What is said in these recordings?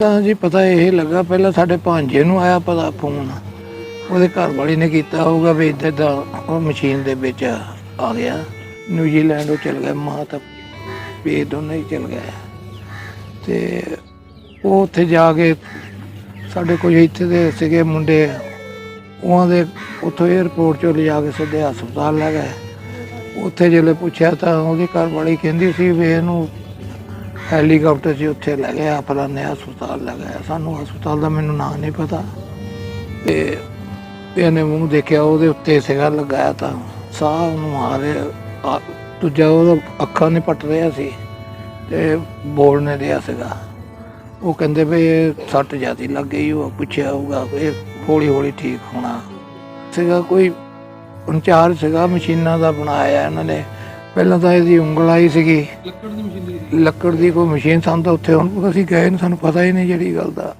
ਤਾਂ ਜੀ ਪਤਾ ਇਹ ਲੱਗਾ, ਪਹਿਲਾਂ ਸਾਡੇ ਭਾਂਜੇ ਨੂੰ ਆਇਆ ਪਤਾ ਫੋਨ ਉਹਦੇ ਘਰ ਵਾਲੀ ਨੇ ਕੀਤਾ ਹੋਊਗਾ ਵੀ ਇੱਦਾਂ ਦਾ ਉਹ ਮਸ਼ੀਨ ਦੇ ਵਿੱਚ ਆ ਗਿਆ। ਨਿਊਜ਼ੀਲੈਂਡ ਉਹ ਚਲ ਗਿਆ ਮਾਂ ਤਾਂ ਵੀ ਦੋਨੇ ਹੀ ਚਲ ਗਏ ਤੇ ਉਹ ਉੱਥੇ ਜਾ ਕੇ ਸਾਡੇ ਕੋਲ ਇੱਥੇ ਦੇ ਸੀਗੇ ਮੁੰਡੇ। ਉਹਨਾਂ ਦੇ ਉੱਥੋਂ 에어ਪੋਰਟ ਚੋਂ ਲਿਜਾ ਕੇ ਸਿੱਧੇ ਹਸਪਤਾਲ ਲੈ ਗਏ। ਉੱਥੇ ਜਦੋਂ ਪੁੱਛਿਆ ਤਾਂ ਉਹਦੀ ਘਰ ਵਾਲੀ ਕਹਿੰਦੀ ਸੀ ਵੀ ਇਹਨੂੰ ਹੈਲੀਕਾਪਟਰ 'ਚ ਉੱਥੇ ਲੈ ਗਿਆ ਆਪਣਾ ਫਲਾਣੇ ਹਸਪਤਾਲ ਲੈ ਗਿਆ ਸਾਨੂੰ ਹਸਪਤਾਲ ਦਾ ਮੈਨੂੰ ਨਾਂ ਨਹੀਂ ਪਤਾ। ਤੇ ਇਹਨੇ ਮੂੰਹ ਦੇਖਿਆ, ਉਹਦੇ ਉੱਤੇ ਸੀਗਾ ਲਗਾਇਆ ਤਾਂ ਸਾਹ ਉਹਨੂੰ ਰਿਹਾ ਦੂਜਾ ਉਹਦਾ ਅੱਖਾਂ ਨਹੀਂ ਪਟ ਰਿਹਾ ਸੀ ਤੇ ਬੋਲ ਨਹੀਂ ਰਿਹਾ ਸੀਗਾ। ਉਹ ਕਹਿੰਦੇ ਵੀ ਇਹ ਸੱਟ ਜਿਆਦੀ ਲੱਗ ਗਈ, ਉਹ ਪੁੱਛਿਆ ਹੋਊਗਾ ਇਹ ਹੌਲੀ ਹੌਲੀ ਠੀਕ ਹੋਣਾ। ਸੀਗਾ ਕੋਈ ਇੰਚਾਰਜ ਸੀਗਾ ਮਸ਼ੀਨਾਂ ਦਾ ਬਣਾਇਆ ਇਹਨਾਂ ਨੇ। ਪਹਿਲਾਂ ਤਾਂ ਇਹਦੀ ਉਂਗਲ ਆਈ ਸੀਗੀ। ਲੱਕੜ ਦੀ ਮਸ਼ੀਨ ਦੀ ਲੱਕੜ ਦੀ ਕੋਈ ਮਸ਼ੀਨ ਸਾਨੂੰ ਤਾਂ ਉੱਥੇ ਹੁਣ ਅਸੀਂ ਗਏ ਨਹੀਂ ਸਾਨੂੰ ਪਤਾ ਹੀ ਨਹੀਂ ਜਿਹੜੀ ਗੱਲ ਦਾ।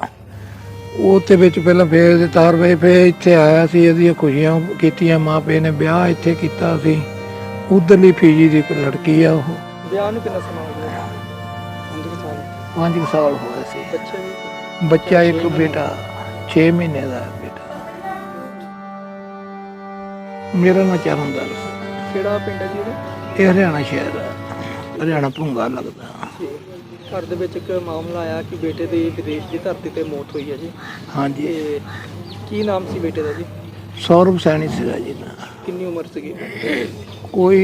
ਉਹ ਤੇ ਵਿੱਚ ਪਹਿਲਾਂ ਫੇਰ ਦੇ ਤਾਰ ਵੇ ਫੇਰ ਇੱਥੇ ਆਇਆ ਸੀ ਇਹਦੀਆਂ ਖੁਸ਼ੀਆਂ ਕੀਤੀਆਂ ਮਾਂ ਪਿਓ ਨੇ ਵਿਆਹ ਇੱਥੇ ਕੀਤਾ ਸੀ। ਉਧਰਲੀ ਫੀਜੀ ਦੀ ਕੋਈ ਲੜਕੀ ਆ ਉਹ। ਵਿਆਹ ਨੂੰ ਕਿੰਨਾ ਸਮਾਂ ਹੋ ਗਿਆ? 5 ਸਾਲ। 5 ਸਾਲ ਹੋਏ ਸੀ। ਬੱਚੇ ਵੀ? ਬੱਚਾ ਇੱਕ ਬੇਟਾ 6 ਮਹੀਨੇ ਦਾ ਹੈ ਬੇਟਾ। ਮੇਰਾ ਨਾਂ ਚਰਨਦਰ ਸੀ। ਕਿਹੜਾ ਪਿੰਡ ਹੈ ਜੀ ਉਹਦਾ? ਇਹ ਹਰਿਆਣਾ ਸ਼ਹਿਰ ਹੈ। ਹਰਿਆਣਾ ਭੁੰਗਾ ਲੱਗਦਾ। ਘਰ ਦੇ ਵਿੱਚ ਇੱਕ ਮਾਮਲਾ ਆਇਆ ਕਿ ਬੇਟੇ ਦੀ ਵਿਦੇਸ਼ ਦੀ ਧਰਤੀ ਤੇ ਮੌਤ ਹੋਈ ਹੈ ਜੀ। ਹਾਂਜੀ। ਤੇ ਕੀ ਨਾਮ ਸੀ ਬੇਟੇ ਦਾ ਜੀ? ਸੌਰਵ ਸੈਣੀ ਸੀਗਾ ਜੀ ਨਾ ਕਿੰਨੀ ਉਮਰ ਸੀਗੀ? ਕੋਈ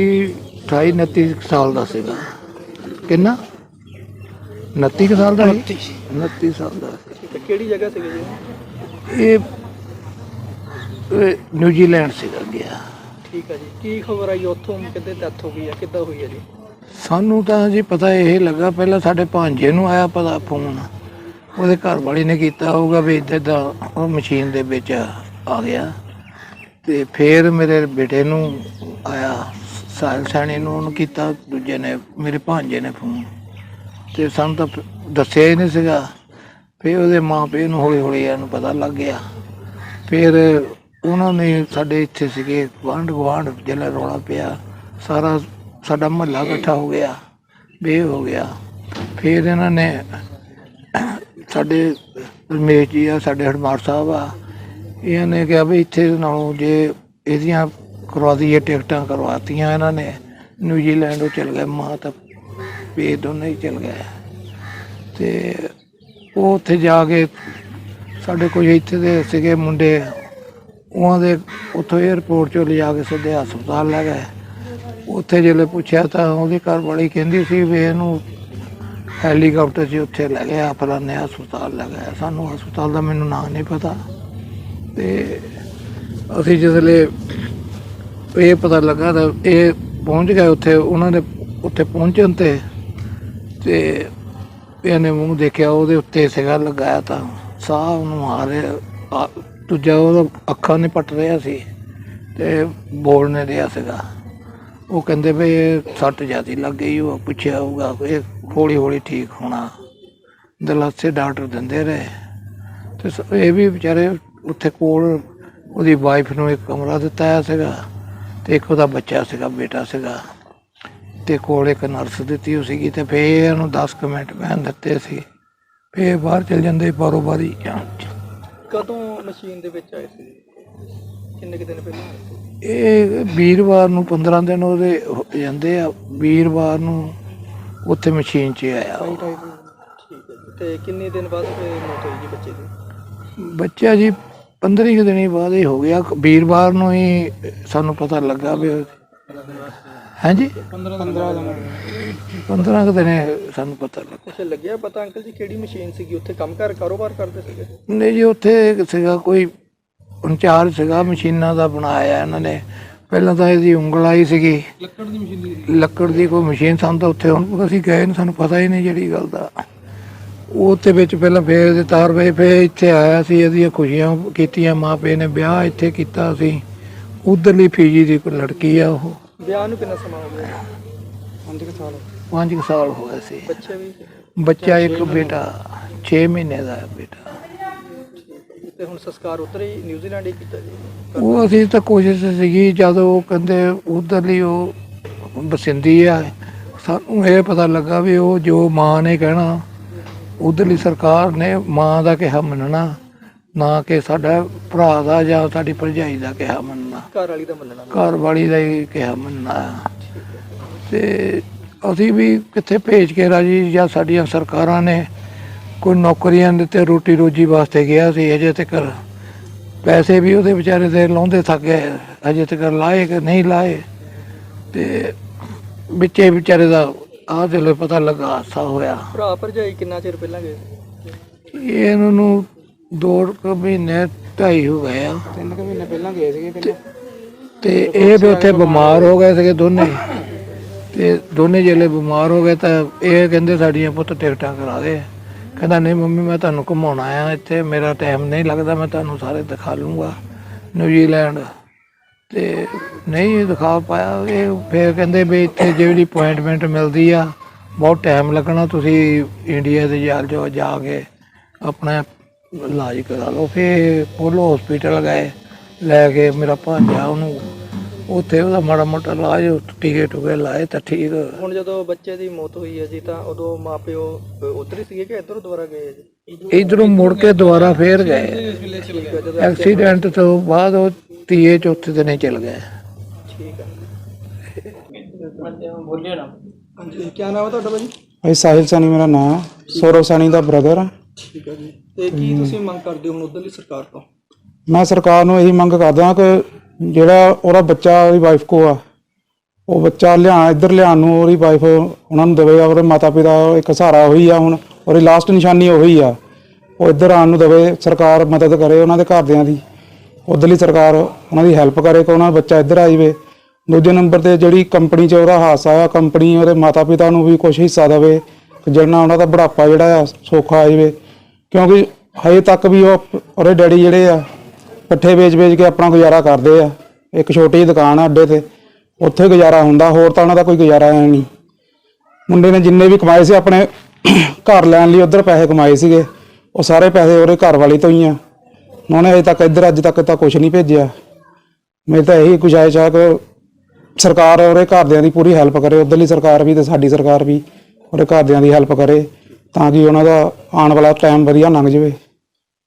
28 29 ਕੁ ਸਾਲ ਦਾ ਸੀਗਾ। ਕਿੰਨਾ? 29 ਕੁ ਸਾਲ ਦਾ ਸੀ 29 ਸਾਲ ਦਾ ਕਿਹੜੀ ਜਗ੍ਹਾ ਸੀਗੀ ਜੀ? ਇਹ ਇਹ ਨਿਊਜ਼ੀਲੈਂਡ ਸੀਗਾ ਗਿਆ। ਠੀਕ ਹੈ ਜੀ। ਕੀ ਖਬਰ ਆਈ ਉੱਥੋਂ ਕਿਤੇ ਡੈਥ ਹੋ ਗਈ ਹੈ ਕਿੱਦਾਂ ਹੋਈ ਹੈ ਜੀ? ਸਾਨੂੰ ਤਾਂ ਜੀ ਪਤਾ ਇਹ ਲੱਗਾ, ਪਹਿਲਾਂ ਸਾਡੇ ਭਾਂਜੇ ਨੂੰ ਆਇਆ ਪਤਾ ਫੋਨ ਉਹਦੇ ਘਰ ਵਾਲੀ ਨੇ ਕੀਤਾ ਹੋਊਗਾ ਵੀ ਇੱਦਾਂ ਦਾ ਉਹ ਮਸ਼ੀਨ ਦੇ ਵਿੱਚ ਆ ਗਿਆ। ਤੇ ਫਿਰ ਮੇਰੇ ਬੇਟੇ ਨੂੰ ਆਇਆ ਸਾਲ ਸੈਣੀ ਨੂੰ ਉਹਨੂੰ ਕੀਤਾ, ਦੂਜੇ ਨੇ, ਮੇਰੇ ਭਾਂਜੇ ਨੇ ਫੋਨ ਤੇ ਸਾਨੂੰ ਤਾਂ ਦੱਸਿਆ ਹੀ ਨਹੀਂ ਸੀਗਾ। ਫਿਰ ਉਹਦੇ ਮਾਂ ਪਿਓ ਨੂੰ ਹੌਲੀ ਹੌਲੀ ਇਹਨੂੰ ਪਤਾ ਲੱਗ ਗਿਆ। ਫਿਰ ਉਹਨਾਂ ਨੇ ਸਾਡੇ ਇੱਥੇ ਸੀਗੇ, ਗੁਆਂਢ ਗੁਆਂਢ ਜਿਹੜਾ ਰੌਲਾ ਪਿਆ, ਸਾਰਾ ਸਾਡਾ ਮਹੱਲਾ ਇਕੱਠਾ ਹੋ ਗਿਆ ਬੇ ਹੋ ਗਿਆ। ਫਿਰ ਇਹਨਾਂ ਨੇ ਸਾਡੇ ਰਮੇਸ਼ ਜੀ ਆ, ਸਾਡੇ ਹਰਮਾਰ ਸਾਹਿਬ ਆ, ਇਹਨਾਂ ਨੇ ਕਿਹਾ ਵੀ ਇੱਥੇ ਨਾਲੋਂ ਜੇ ਇਹਦੀਆਂ ਕਰਵਾ ਦਈਏ, ਟਿਕਟਾਂ ਕਰਵਾਤੀਆਂ ਇਹਨਾਂ ਨੇ, ਨਿਊਜ਼ੀਲੈਂਡ ਉਹ ਚਲ ਗਏ ਮਾਂ ਤਾਂ ਵੀ ਦੋਨੇ ਹੀ ਚਲ ਗਏ। ਤੇ ਉਹ ਉੱਥੇ ਜਾ ਕੇ ਸਾਡੇ ਕੋਲ ਇੱਥੇ ਦੇ ਸੀਗੇ ਮੁੰਡੇ ਉਹਨਾਂ ਦੇ ਉੱਥੋਂ 에어ਪੋਰਟ ਚੋਂ ਲਿਜਾ ਕੇ ਸਿੱਧੇ ਹਸਪਤਾਲ ਲੈ ਗਏ। ਉੱਥੇ ਜਦੋਂ ਪੁੱਛਿਆ ਤਾਂ ਉਹਦੀ ਘਰਵਾਲੀ ਕਹਿੰਦੀ ਸੀ ਵੀ ਇਹਨੂੰ ਹੈਲੀਕਾਪਟਰ 'ਚ ਉੱਥੇ ਲੈ ਗਿਆ, ਫਲਾਣੇ ਹਸਪਤਾਲ ਲੈ ਗਿਆ। ਸਾਨੂੰ ਹਸਪਤਾਲ ਦਾ ਮੈਨੂੰ ਨਾਂ ਨਹੀਂ ਪਤਾ। ਤੇ ਅਸੀਂ ਜਦੋਂ ਇਹ ਪਤਾ ਲੱਗਾ ਤਾਂ ਇਹ ਪਹੁੰਚ ਗਏ ਉੱਥੇ, ਉਹਨਾਂ ਦੇ ਉੱਥੇ ਪਹੁੰਚਣ ਤੇ ਤੇ ਇਹਨੇ ਮੂੰਹ ਦੇਖਿਆ, ਉਹਦੇ ਉੱਤੇ ਸੀਗਾ ਲਗਾਇਆ ਤਾਂ ਸਾਹ ਉਹਨੂੰ ਆ ਰਿਹਾ ਦੂਜਾ ਉਹਦਾ ਅੱਖਾਂ ਨਹੀਂ ਪਟ ਰਿਹਾ ਸੀ ਤੇ ਬੋਲ ਨਹੀਂ ਰਿਹਾ ਸੀਗਾ। ਉਹ ਕਹਿੰਦੇ ਵੀ ਸੱਟ ਜਿਆਦੀ ਲੱਗ ਗਈ, ਉਹ ਪੁੱਛਿਆ ਹੋਊਗਾ ਇਹ ਹੌਲੀ ਹੌਲੀ ਠੀਕ ਹੋਣਾ। ਦਲਾਸੇ ਡਾਕਟਰ ਦਿੰਦੇ ਰਹੇ। ਤੇ ਸ- ਇਹ ਵੀ ਵਿਚਾਰੇ ਉੱਥੇ ਕੋਲ ਉਹਦੀ ਵਾਈਫ ਨੂੰ ਇੱਕ ਕਮਰਾ ਦਿੱਤਾ ਹੋਇਆ ਸੀਗਾ ਤੇ ਇੱਕ ਉਹਦਾ ਬੱਚਾ ਸੀਗਾ, ਬੇਟਾ ਸੀਗਾ। ਤੇ ਕੋਲ ਇੱਕ ਨਰਸ ਦਿੱਤੀ ਹੋਈ ਸੀਗੀ ਤੇ ਫੇਰ ਇਹਨੂੰ 10 ਕੁ ਮਿੰਟ ਬਹਿਣ ਦਿੱਤੇ ਸੀ। ਫੇਰ ਬਾਹਰ ਚਲ ਜਾਂਦੇ ਬਾਰੋ ਬਾਰੀ ਕਦੋਂ ਮਸ਼ੀਨ ਦੇ ਵਿੱਚ ਆਏ ਸੀ? ਕਿੰਨੇ ਕੁ ਦਿਨ ਪਹਿਲਾਂ ਆਏ ਸੀ? ਇਹ ਵੀਰਵਾਰ ਨੂੰ 15 ਦਿਨ ਉਹਦੇ ਹੋ ਜਾਂਦੇ ਆ। ਵੀਰਵਾਰ ਨੂੰ ਉੱਥੇ ਮਸ਼ੀਨ 'ਚ ਆਇਆ ਉਹ। ਠੀਕ ਹੈ ਜੀ। ਤੇ ਕਿੰਨੇ ਦਿਨ ਬਾਅਦ ਫਿਰ ਮੌਤ ਹੋਈ ਜੀ ਬੱਚੇ ਦੀ? ਬੱਚਾ ਜੀ 15 ਕੁ ਦਿਨੀ ਬਾਅਦ ਹੀ ਹੋ ਗਿਆ। ਵੀਰਵਾਰ ਨੂੰ ਹੀ ਸਾਨੂੰ ਪਤਾ ਲੱਗਾ ਵੀ ਹਾਂਜੀ? 15 15 ਦਿਨ 15 ਕੁ ਦਿਨੇ ਸਾਨੂੰ ਪਤਾ ਲੱਗਾ ਕੁਛ ਲੱਗਿਆ ਪਤਾ ਅੰਕਲ ਜੀ ਕਿਹੜੀ ਮਸ਼ੀਨ ਸੀਗੀ? ਉੱਥੇ ਕੰਮ ਕਰ ਕਾਰੋਬਾਰ ਕਰਦੇ ਸੀਗੇ? ਨਹੀਂ ਜੀ ਉੱਥੇ ਸੀਗਾ ਕੋਈ ਇੰਚਾਰਜ ਸੀਗਾ ਮਸ਼ੀਨਾਂ ਦਾ ਬਣਾਇਆ ਇਹਨਾਂ ਨੇ। ਪਹਿਲਾਂ ਤਾਂ ਇਹਦੀ ਉਂਗਲ ਆਈ ਸੀਗੀ। ਲੱਕੜ ਦੀ ਮਸ਼ੀਨ ਦੀ ਲੱਕੜ ਦੀ ਕੋਈ ਮਸ਼ੀਨ ਸਾਨੂੰ ਤਾਂ ਉੱਥੇ ਹੁਣ ਅਸੀਂ ਗਏ ਨਹੀਂ ਸਾਨੂੰ ਪਤਾ ਹੀ ਨਹੀਂ ਜਿਹੜੀ ਗੱਲ ਦਾ। ਉਹ ਤੇ ਵਿੱਚ ਪਹਿਲਾਂ ਫੇਰ ਦੇ ਤਾਰ ਵੇ ਫੇਰ ਇੱਥੇ ਆਇਆ ਸੀ ਇਹਦੀਆਂ ਖੁਸ਼ੀਆਂ ਕੀਤੀਆਂ ਮਾਂ ਪਿਓ ਨੇ ਵਿਆਹ ਇੱਥੇ ਕੀਤਾ ਸੀ। ਉਧਰਲੀ ਫੀਜੀ ਦੀ ਕੋਈ ਲੜਕੀ ਆ ਉਹ। ਵਿਆਹ ਨੂੰ ਕਿੰਨਾ ਸਮਾਂ ਹੋ ਗਿਆ? 5 ਸਾਲ। 5 ਸਾਲ ਹੋਏ ਸੀ। ਬੱਚੇ ਵੀ? ਬੱਚਾ ਇੱਕ ਬੇਟਾ 6 ਮਹੀਨੇ ਦਾ ਹੈ ਬੇਟਾ। ਤੇ ਹੁਣ ਸੰਸਕਾਰ ਉੱਧਰ ਹੀ ਨਿਊਜ਼ੀਲੈਂਡ ਹੀ ਕੀਤਾ ਜੀ? ਉਹ ਅਸੀਂ ਤਾਂ ਕੋਸ਼ਿਸ਼ ਸੀਗੀ ਜਦੋਂ ਉਹ ਕਹਿੰਦੇ ਉਧਰਲੀ ਉਹ ਬਸਿੰਦੀ ਆ ਸਾਨੂੰ ਇਹ ਪਤਾ ਲੱਗਾ ਵੀ ਉਹ ਜੋ ਮਾਂ ਨੇ ਕਹਿਣਾ ਉਧਰਲੀ ਸਰਕਾਰ ਨੇ ਮਾਂ ਦਾ ਕਿਹਾ ਮੰਨਣਾ। ਨਾ ਕਿ ਸਾਡਾ ਭਰਾ ਦਾ ਜਾਂ ਸਾਡੀ ਭਰਜਾਈ ਦਾ ਕਿਹਾ ਮੰਨਣਾ। ਘਰ ਵਾਲੀ ਦਾ ਮੰਨਣਾ। ਘਰ ਵਾਲੀ ਦਾ ਹੀ ਕਿਹਾ ਮੰਨਣਾ। ਤੇ ਅਸੀਂ ਵੀ ਕਿੱਥੇ ਭੇਜ ਕੇ ਰਾਜੀ ਜਾਂ ਸਾਡੀਆਂ ਸਰਕਾਰਾਂ ਨੇ ਕੋਈ ਨੌਕਰੀਆਂ ਦੇ ਤੇ ਰੋਟੀ ਰੋਜੀ ਵਾਸਤੇ ਗਿਆ ਸੀ ਅਜੇ ਤੱਕ ਪੈਸੇ ਵੀ ਉਹਦੇ ਵਿਚਾਰੇ ਦੇ ਲਾਉਂਦੇ ਥੱਕ ਗਏ ਅਜੇ ਤੱਕ ਲਾਏ ਕਿ ਨਹੀਂ ਲਾਏ। ਤੇ ਵਿੱਚੇ ਵਿਚਾਰੇ ਦਾ ਆਹ ਦਿਲੇ ਪਤਾ ਲੱਗਾ ਹਾਸਾ ਹੋਇਆ। ਭਰਾ ਭਰਜਾਈ ਕਿੰਨਾ ਚਿਰ ਪਹਿਲਾਂ ਗਏ? ਇਹਨਾਂ ਨੂੰ ਦੋ ਕੁ ਮਹੀਨੇ ਢਾਈ ਹੋ ਗਏ ਆ। ਤਿੰਨ ਕੁ ਮਹੀਨੇ ਪਹਿਲਾਂ ਗਏ ਸੀਗੇ ਪਹਿਲਾਂ। ਤੇ ਇਹ ਵੀ ਉੱਥੇ ਬਿਮਾਰ ਹੋ ਗਏ ਸੀਗੇ ਦੋਨੇ। ਤੇ ਦੋਨੇ ਜਿਹੜੇ ਬਿਮਾਰ ਹੋ ਗਏ ਤਾਂ ਇਹ ਕਹਿੰਦੇ ਸਾਡੀਆਂ ਪੁੱਤ ਟਿਕਟਾਂ ਕਰਾ ਦੇ। ਕਹਿੰਦਾ ਨਹੀਂ ਮੰਮੀ ਮੈਂ ਤੁਹਾਨੂੰ ਘੁਮਾਉਣ ਆਇਆ ਇੱਥੇ। ਮੇਰਾ ਟਾਈਮ ਨਹੀਂ ਲੱਗਦਾ ਮੈਂ ਤੁਹਾਨੂੰ ਸਾਰੇ ਦਿਖਾ ਲੂੰਗਾ। ਨਿਊਜ਼ੀਲੈਂਡ ਤੇ ਨਹੀਂ ਦਿਖਾ ਪਾਇਆ। ਇਹ ਫਿਰ ਕਹਿੰਦੇ ਵੀ ਇੱਥੇ ਜਿਹੜੀ ਅਪਾਇੰਟਮੈਂਟ ਮਿਲਦੀ ਆ ਬਹੁਤ ਟਾਈਮ ਲੱਗਣਾ। ਤੁਸੀਂ ਇੰਡੀਆ ਦੇ ਜਾ ਜਾਓ ਜਾ ਕੇ ਆਪਣਾ ਇਲਾਜ ਕਰਾ ਲਓ। ਫਿਰ ਪੋਲੋ ਹਸਪੀਟਲ ਗਏ ਲੈ ਕੇ ਮੇਰਾ ਭਾਂਜਾ ਉਹਨੂੰ ਉੱਥੇ ਉਹਦਾ ਮਾੜਾ ਮੋਟਾ ਇਲਾਜ ਟੀਕੇ ਟੁਕੇ ਲਾਏ ਤਾਂ ਠੀਕ। ਹੁਣ ਜਦੋਂ ਬੱਚੇ ਦੀ ਮੌਤ ਹੋਈ ਹੈ ਜੀ ਤਾਂ ਉਦੋਂ ਮਾਪਿਓ ਉਧਰ ਹੀ ਸੀਗੇ ਕਿ ਇੱਧਰੋਂ ਦੁਬਾਰਾ ਗਏ ਜੀ? ਇਧਰੋਂ ਮੁੜ ਕੇ ਦੁਬਾਰਾ ਫੇਰ ਗਏ। ਠੀਕ ਹੈ ਜਦੋਂ ਐਕਸੀਡੈਂਟ ਤੋਂ ਬਾਅਦ ਉਹ ਤੀਏ ਚੌਥੇ ਦਿਨ ਹੀ ਚਲ ਗਏ। ਠੀਕ ਹੈ। ਬੋਲਿਆ ਨਾ ਹਾਂਜੀ ਕੀ ਨਾਮ ਹੈ ਤੁਹਾਡਾ ਭਾਜੀ ਭਾਈ ਸਾਹਿਲ ਸਾਨੀ ਮੇਰਾ ਨਾਮ ਸੌਰਵ ਸਾਨੀ ਦਾ ਬ੍ਰਦਰ ਆ ਠੀਕ ਹੈ ਜੀ। ਤੇ ਕੀ ਤੁਸੀਂ ਮੰਗ ਕਰਦੇ ਹੋ ਹੁਣ ਉਧਰਲੀ ਸਰਕਾਰ ਤੋਂ? ਮੈਂ ਸਰਕਾਰ ਨੂੰ ਇਹੀ ਮੰਗ ਕਰਦਾ ਕਿ ਜਿਹੜਾ ਉਹਦਾ ਬੱਚਾ ਉਹਦੀ ਵਾਈਫ ਕੋ ਆ ਉਹ ਬੱਚਾ ਲਿਆ ਇੱਧਰ ਲਿਆਉਣ ਨੂੰ ਉਹਦੀ ਵਾਈਫ ਉਹਨਾਂ ਨੂੰ ਦੇਵੇ ਉਹਦੇ ਮਾਤਾ ਪਿਤਾ ਇੱਕ ਸਹਾਰਾ ਹੋਈ ਆ ਹੁਣ ਉਹਦੀ ਲਾਸਟ ਨਿਸ਼ਾਨੀ ਉਹੀ ਆ। ਉਹ ਇੱਧਰ ਆਉਣ ਨੂੰ ਦੇਵੇ ਸਰਕਾਰ ਮਦਦ ਕਰੇ ਉਹਨਾਂ ਦੇ ਘਰਦਿਆਂ ਦੀ। ਉਧਰਲੀ ਸਰਕਾਰ ਉਹਨਾਂ ਦੀ ਹੈਲਪ ਕਰੇ ਕਿ ਉਹਨਾਂ ਦਾ ਬੱਚਾ ਇੱਧਰ ਆ ਜਾਵੇ। ਦੂਜੇ ਨੰਬਰ ਤੇ ਜਿਹੜੀ ਕੰਪਨੀ 'ਚ ਉਹਦਾ ਹਾਦਸਾ ਆ ਕੰਪਨੀ ਉਹਦੇ ਮਾਤਾ ਪਿਤਾ ਨੂੰ ਵੀ ਕੁਝ ਹਿੱਸਾ ਦੇਵੇ ਕਿ ਉਹਨਾਂ ਦਾ ਬੁਢਾਪਾ ਜਿਹੜਾ ਆ ਸੌਖਾ ਆ ਜਾਵੇ। ਕਿਉਂਕਿ ਹਜੇ ਤੱਕ ਵੀ ਉਹ ਉਹਦੇ ਡੈਡੀ ਜਿਹੜੇ ਆ, ਪੱਠੇ ਵੇਚ-ਵੇਚ ਕੇ ਆਪਣਾ ਗੁਜ਼ਾਰਾ ਕਰਦੇ ਆ। ਇੱਕ ਛੋਟੀ ਜਿਹੀ ਦੁਕਾਨ ਆ ਅੱਡੇ ਤੇ, ਉੱਥੇ ਗੁਜ਼ਾਰਾ ਹੁੰਦਾ, ਹੋਰ ਤਾਂ ਉਹਨਾਂ ਦਾ ਕੋਈ ਗੁਜ਼ਾਰਾ ਹੈ ਨਹੀਂ। ਮੁੰਡੇ ਨੇ ਜਿੰਨੇ ਵੀ ਕਮਾਏ ਸੀ, ਆਪਣੇ ਘਰ ਲੈਣ ਲਈ ਉਧਰ ਪੈਸੇ ਕਮਾਏ ਸੀਗੇ। ਉਹ ਸਾਰੇ ਪੈਸੇ ਉਹਦੇ ਘਰ ਵਾਲੇ ਤੋਂ ਹੀ ਆ। ਉਹਨੇ ਅਜੇ ਤੱਕ ਇੱਧਰ, ਅੱਜ ਤੱਕ ਤਾਂ ਕੁਝ ਨਹੀਂ ਭੇਜਿਆ। ਮੇਰੀ ਤਾਂ ਇਹੀ ਗੁਜ਼ਾਰਿਸ਼ ਆ ਕਿ ਸਰਕਾਰ ਉਹਦੇ ਘਰਦਿਆਂ ਦੀ ਪੂਰੀ ਹੈਲਪ ਕਰੇ, ਉਧਰਲੀ ਸਰਕਾਰ ਵੀ ਤੇ ਸਾਡੀ ਸਰਕਾਰ ਵੀ ਉਹਦੇ ਘਰਦਿਆਂ ਦੀ ਹੈਲਪ ਕਰੇ। ਤਾਂ ਕਿ ਉਹਨਾਂ ਦਾ ਆਉਣ ਵਾਲਾ ਟਾਈਮ ਵਧੀਆ ਲੰਘ ਜਾਵੇ।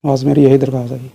ਬਸ ਮੇਰੀ ਇਹੀ ਦਰਖਾਸਤ ਹੈ ਜੀ।